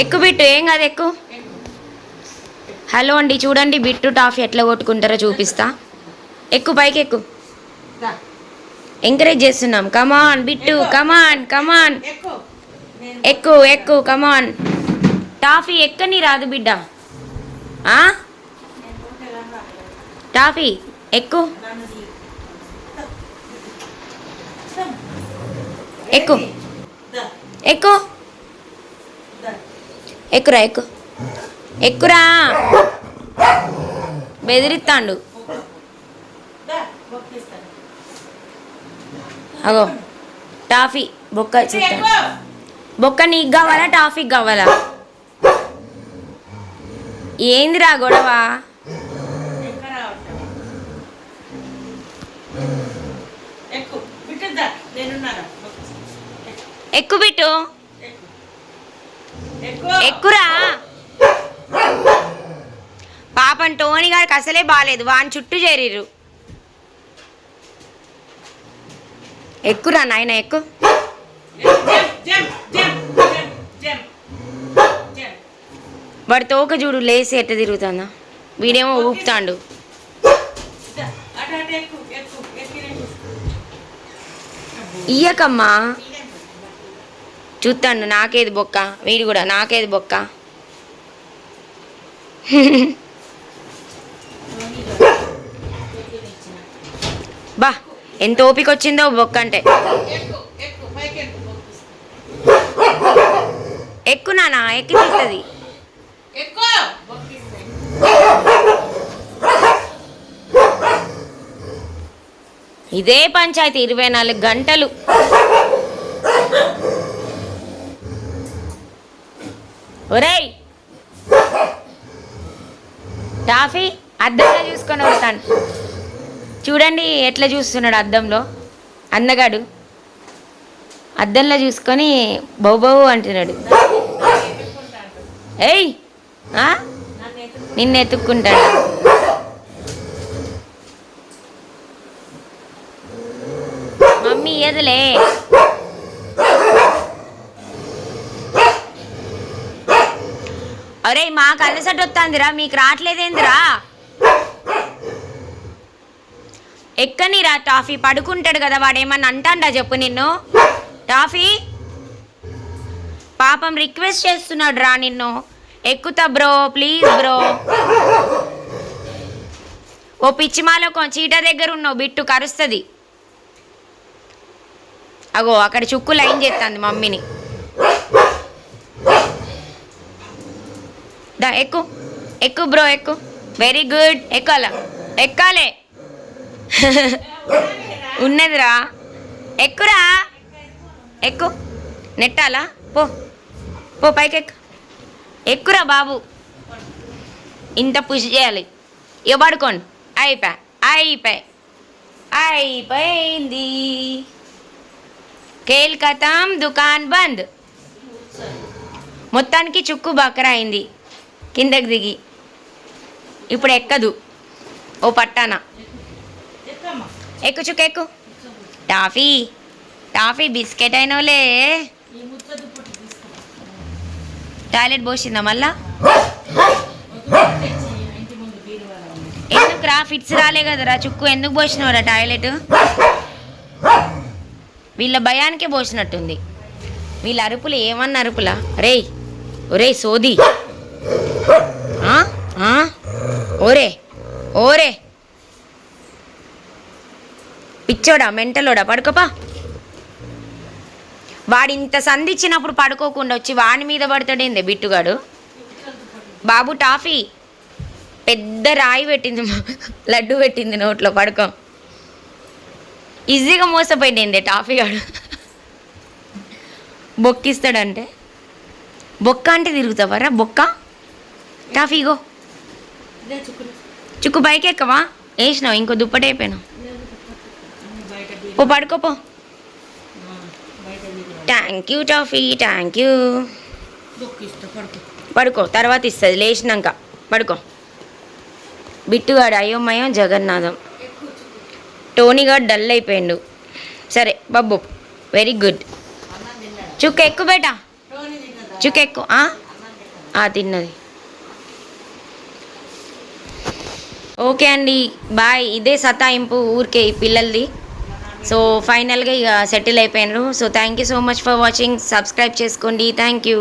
ఎక్కు బిట్టు ఏం కాదు ఎక్కు. హలో అండి చూడండి బిట్టు టాఫీ ఎట్లా కొట్టుకుంటారో చూపిస్తా. ఎక్కు పైకి ఎక్కు. ఎంకరేజ్ చేస్తున్నాం. కమాన్ బిట్టు కమాన్ కమాన్ ఎక్కు ఎక్కు కమాన్ టాఫీ ఎక్కని రాదు బిడ్డ. టాఫీ ఎక్కు. ఎక్కు. ఎక్కువ ఎక్కురా ఎక్కు ఎక్కురా బెదిరిస్తాండు. అగో టాఫీ బొక్క ఎక్కు. బొక్క నీకు కావాలా టాఫీకి కావాలా ఏందిరా గొడవ ఎక్కడ రావట్లేదు. ఎక్కు బిడ్డద్దా నేనున్నాను ఎక్కు. ఎక్కు బిట్టు ఎక్కురా? పాపం టోనీ గారికి అసలే బాగాలేదు వాని చుట్టూ చేరిర్రు. ఎక్కురా నాయన ఎక్కు. వాడి తోక చూడు లేసి ఎట్ట తిరుగుతుందా. వీడేమో ఊపుతాండు. ఇయ్యకమ్మా. చూస్తాండు నాకేది బొక్క? వీడు కూడా నాకేది బొక్క? బా ఎంత ఓపిక వచ్చిందో బొక్క అంటే. ఎక్కు నానా ఎక్కి తీస్తుంది. ఇదే పంచాయతీ ఇరవై నాలుగు గంటలు. ఒరేయ్! టాఫీ అద్దంలో చూసుకొని వస్తాను. చూడండి ఎట్లా చూస్తున్నాడు అద్దంలో. అందగాడు. అద్దంలో చూసుకొని బౌబవు అంటున్నాడు. ఏయ్! ఆ? నిన్ను ఎత్తుక్కుంటాడు. మమ్మీ ఏదలే అరే మాకు అలసట వస్తుందిరా మీకు రావట్లేదేందిరా? ఎక్కనిరా టాఫీ? పడుకుంటాడు కదా వాడేమన్నా అంటాడా చెప్పు నిన్ను? టాఫీ? పాపం రిక్వెస్ట్ చేస్తున్నాడు రా నిన్ను. ఎక్కుతా బ్రో ప్లీజ్ బ్రో. ఓ పిచ్చిమాలో కొంచెం చీట దగ్గర ఉన్నావు బిట్టు కరుస్తుంది. అగో అక్కడ చుక్కు లైన్ చేస్తుంది మమ్మీని. దా ఎక్కు. ఎక్కు బ్రో ఎక్కు. వెరీ గుడ్ ఎక్కాల. ఎక్కాలే. ఉన్నదిరా. ఎక్కురా. ఎక్కు. నెట్టాలా? పో. పో పైకి ఎక్కు ఎక్కురా బాబు. ఇంత పుష్ చేయాలి. ఇక పడుకోండి. అయిపోయి అయిపోయి అయిపోయింది. కేల్ కథం దుకాన్ బంద్. మొత్తానికి చుక్కు బకరా అయింది. కిందకి దిగి. ఇప్పుడు ఎక్కదు. ఓ పట్టాన. ఎక్కు చుక్కు ఎక్కు టాఫీ. టాఫీ బిస్కెట్ అయినోలే. టాయిలెట్ పోసిందా మళ్ళా? ఎందుకు రా ఫిట్స్ రాలే కదరా చుక్కు? ఎందుకు పోసినవరా టాయిలెట్? వీళ్ళ భయానికే పోసినట్టుంది. వీళ్ళ అరుపులు ఏమన్నా అరుపులా? రేయ్ ఒరే సోది. ఓరే ఓరే. పిచ్చోడా మెంటలోడా పడుకోపా. వాడు ఇంత సంధిచ్చినప్పుడు పడుకోకుండా వచ్చి వాడి మీద పడతాడేందే బిట్టుగాడు? బాబు టాఫీ. పెద్ద రాయి పెట్టింది లడ్డు పెట్టింది నోట్లో పడుకో. ఈజీగా మోసపోయింది టాఫీ గాడు? బొక్కిస్తాడంటే? బొక్క అంటే తిరుగుతావరా బొక్క? టాఫీ ఇగో ఇదే చుక్కులు. చుక్కు బైక్ ఎక్కవా? వేసినావు? ఇంకో దుప్పటి అయిపోయినావు పో. పడుకోపో. Thank you toffee thank you పడుకో. తర్వాత ఇస్తుంది లేచినాక. పడుకో. బిట్టుగాడు అయోమయం జగన్నాథం. టోనీగాడు డల్ అయిపోయిండు. సరే బబ్బు. Very good. చుక్క ఎక్కు బేటా? చుక్క ఎక్కు తిన్నది. ఓకే అండి బాయ్. ఇదే సతాయింపు ఊరికే ఈ పిల్లలది. సో ఫైనల్గా ఇక సెటిల్ అయిపోయినారు. So thank you so much for watching subscribe చేసుకోండి. Thank you